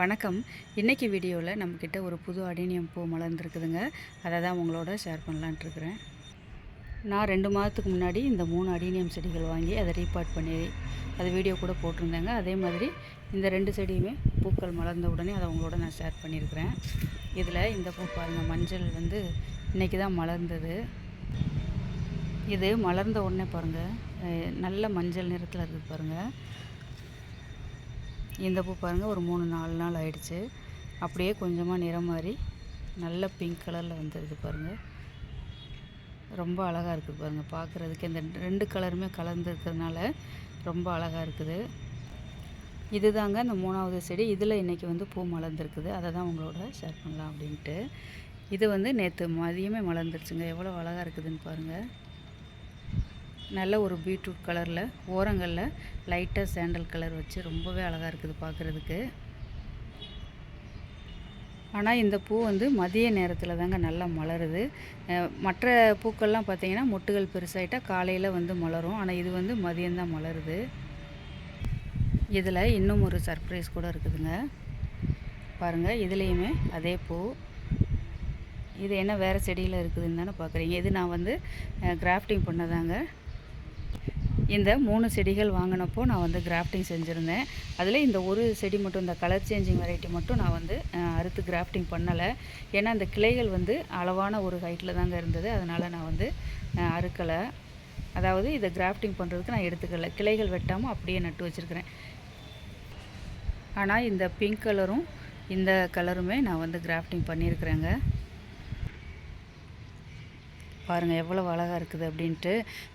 வணக்கம். இன்றைக்கி வீடியோவில் நம்மக்கிட்ட ஒரு புது அடினியம் பூ மலர்ந்துருக்குதுங்க. அதை தான் உங்களோட ஷேர் பண்ணலான்ட்டு இருக்கிறேன். நான் ரெண்டு மாதத்துக்கு முன்னாடி இந்த மூணு அடினியம் செடிகள் வாங்கி அதை ரீபார்ட் பண்ணி அது வீடியோ கூட போட்டிருந்தேங்க. அதே மாதிரி இந்த ரெண்டு செடியுமே பூக்கள் மலர்ந்த உடனே அதை உங்களோட நான் ஷேர் பண்ணியிருக்கிறேன். இதில் இந்த பூ பாருங்கள் மஞ்சள் வந்து இன்றைக்கி தான் மலர்ந்தது. இது மலர்ந்த உடனே பாருங்கள் நல்ல மஞ்சள் நிறத்தில் இருக்குது பாருங்கள் இந்த பூ பாருங்கள் ஒரு மூணு நாலு நாள் ஆயிடுச்சு. அப்படியே கொஞ்சமாக நிறம் மாறி நல்ல பிங்க் கலரில் வந்துடுது பாருங்கள் ரொம்ப அழகாக இருக்குது பாருங்கள் பார்க்குறதுக்கு இந்த ரெண்டு கலருமே கலந்துருக்கிறதுனால ரொம்ப அழகாக இருக்குது. இதுதாங்க இந்த மூணாவது செடி. இதில் இன்றைக்கி வந்து பூ மலர்ந்துருக்குது. அதை தான் உங்களோட ஷேர் பண்ணலாம் அப்படின்ட்டு. இது வந்து நேற்று மதியமே மலர்ந்துருச்சுங்க. எவ்வளோ அழகாக இருக்குதுன்னு பாருங்கள் நல்ல ஒரு பீட்ரூட் கலரில் ஓரங்களில் லைட்டாக சேண்டல் கலர் வச்சு ரொம்பவே அழகாக இருக்குது பார்க்குறதுக்கு ஆனால் இந்த பூ வந்து மதிய நேரத்தில் தாங்க நல்லா மலருது. மற்ற பூக்கள்லாம் பார்த்திங்கன்னா மொட்டுகள் பெருசாகிட்டால் காலையில் வந்து மலரும். ஆனால் இது வந்து மதியம்தான் மலருது. இதில் இன்னும் ஒரு சர்ப்ரைஸ் கூட இருக்குதுங்க. பாருங்கள் இதுலேயுமே அதே பூ. இது என்ன வேறு செடியில் இருக்குதுன்னு தானே பார்க்குறீங்க இது நான் வந்து கிராஃப்டிங் பண்ணதாங்க. இந்த மூணு செடிகள் வாங்கினப்போ நான் வந்து கிராஃப்டிங் செஞ்சுருந்தேன். அதில் இந்த ஒரு செடி மட்டும் இந்த கலர் சேஞ்சிங் வெரைட்டி மட்டும் நான் வந்து அறுத்து கிராஃப்டிங் பண்ணலை. ஏன்னா அந்த கிளைகள் வந்து அளவான ஒரு ஹைட்டில் தாங்க இருந்தது. அதனால் நான் வந்து அறுக்கலை. அதாவது இதை கிராஃப்டிங் பண்ணுறதுக்கு நான் எடுத்துக்கல. கிளைகள் வெட்டாமல் அப்படியே நட்டு வச்சுருக்கிறேன். ஆனால் இந்த பிங்க் கலரும் இந்த கலருமே நான் வந்து கிராஃப்டிங் பண்ணியிருக்கிறேங்க பாருங்கள் எவ்வளோ அழகாக இருக்குது அப்படின்ட்டு.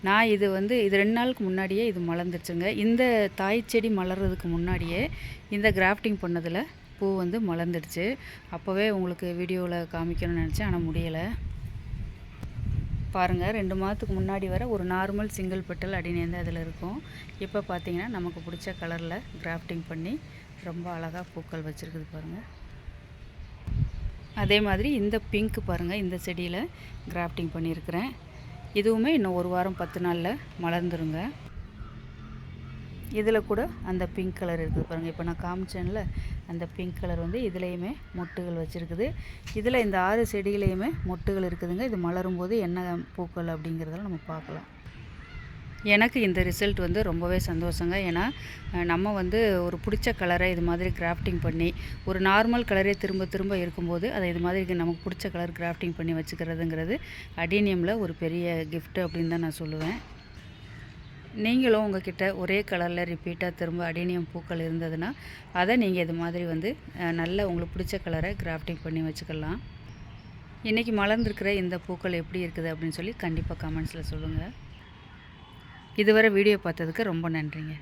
நான் இது வந்து இது ரெண்டு நாளுக்கு முன்னாடியே இது மலர்ந்துருச்சுங்க. இந்த தாய் செடி மலர்றதுக்கு முன்னாடியே இந்த கிராஃப்டிங் பண்ணதில் பூ வந்து மலர்ந்துடுச்சு. அப்போவே உங்களுக்கு வீடியோவில் காமிக்கணும்னு நினச்சேன் ஆனால் முடியலை. பாருங்கள் ரெண்டு மாதத்துக்கு முன்னாடி வர ஒரு நார்மல் சிங்கிள் பெட்டல் அடினேந்து அதில் இருக்கும். இப்போ பார்த்தீங்கன்னா நமக்கு பிடிச்ச கலரில் கிராஃப்டிங் பண்ணி ரொம்ப அழகாக பூக்கள் வச்சுருக்குது பாருங்கள் அதே மாதிரி இந்த பிங்க் பாருங்கள் இந்த செடியில் கிராஃப்டிங் பண்ணியிருக்கிறேன். இதுவுமே இன்னும் ஒரு வாரம் பத்து நாளில் மலர்ந்துருங்க. இதில் கூட அந்த பிங்க் கலர் இருக்குது பாருங்கள் இப்போ நான் காமிச்சேன்ல அந்த பிங்க் கலர் வந்து இதுலேயுமே மொட்டுகள் வச்சுருக்குது. இதில் இந்த ஆறு செடியிலையுமே மொட்டுகள் இருக்குதுங்க. இது மலரும் போது என்ன பூக்கள் அப்படிங்கிறதெல்லாம் நம்ம பார்க்கலாம். எனக்கு இந்த ரிசல்ட் வந்து ரொம்பவே சந்தோஷங்க. ஏன்னா நம்ம வந்து ஒரு பிடிச்ச கலரை இது மாதிரி கிராஃப்டிங் பண்ணி ஒரு நார்மல் கலரே திரும்ப திரும்ப இருக்கும்போது அதை இது மாதிரி நமக்கு பிடிச்ச கலர் கிராஃப்டிங் பண்ணி வச்சுக்கிறதுங்கிறது அடீனியமில் ஒரு பெரிய கிஃப்ட் அப்படின்னு தான் நான் சொல்லுவேன். நீங்களும் உங்ககிட்ட ஒரே கலரில் ரிப்பீட்டாக திரும்ப அடீனியம் பூக்கள் இருந்ததுன்னா அதை நீங்கள் இது மாதிரி வந்து நல்ல உங்களுக்கு பிடிச்ச கலரை கிராஃப்டிங் பண்ணி வச்சுக்கலாம். இன்றைக்கி மலர்ந்துருக்கிற இந்த பூக்கள் எப்படி இருக்குது அப்படின்னு சொல்லி கண்டிப்பாக கமெண்ட்ஸில் சொல்லுங்கள் இதுவரை வீடியோ பார்த்ததுக்கு ரொம்ப நன்றிங்க.